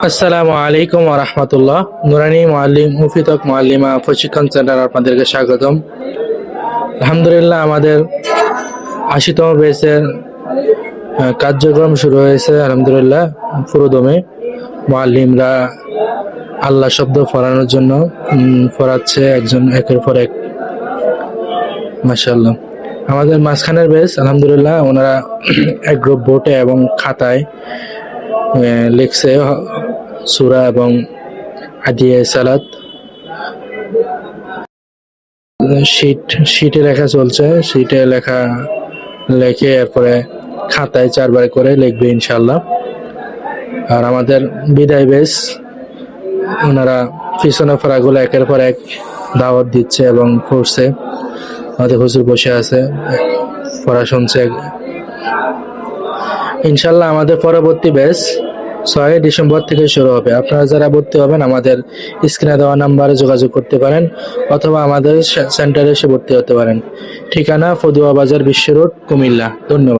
আসসালামু আলাইকুম রহমতুল্লাহ। নুরানি মুআল্লিম মুফিতক মুআল্লিমা, প্রশিক্ষণ সেন্টার আপনাদেরকে স্বাগতম। আলহামদুলিল্লাহ আমাদের আশিতম বেসের কার্যক্রম শুরু হয়েছে, আলহামদুলিল্লাহ, পুরোদমে। মুআল্লিমরা আল্লাহ শব্দ পড়ানোর জন্য পড়াচ্ছে একজন, একের পর এক। মাশাআল্লাহ। আমাদের মাঝখানের বেস, আলহামদুলিল্লাহ, ওনারা এক গ্রুপ বোটে এবং খাতায় লিখছে সুরা এবং আদিয়ে সালাত। শীট, শীটে লেখা চলছে, শীটে লেখা লেখে এরপরে খাতায় চারবার করে লিখবে ইনশাল্লাহ আর আমাদের বিদায় বেশ, ওনারা পিছনে ফেরাগুলো একের পর এক দাওয়াত দিচ্ছে এবং পড়ছে আমাদের হুজুর বসে আছে, পড়া শুনছে। ইনশাল্লাহ আমাদের পরবর্তী ব্যাচ ছয় ডিসেম্বর থেকে শুরু হবে। আপনারা যারা ভর্তি হবেন, আমাদের স্ক্রিনে দেওয়া নাম্বারে যোগাযোগ করতে পারেন অথবা আমাদের সেন্টারে এসে ভর্তি হতে পারেন। ঠিকানা ফদুয়া বাজার বিশ্ব রোড, কুমিল্লা। ধন্যবাদ।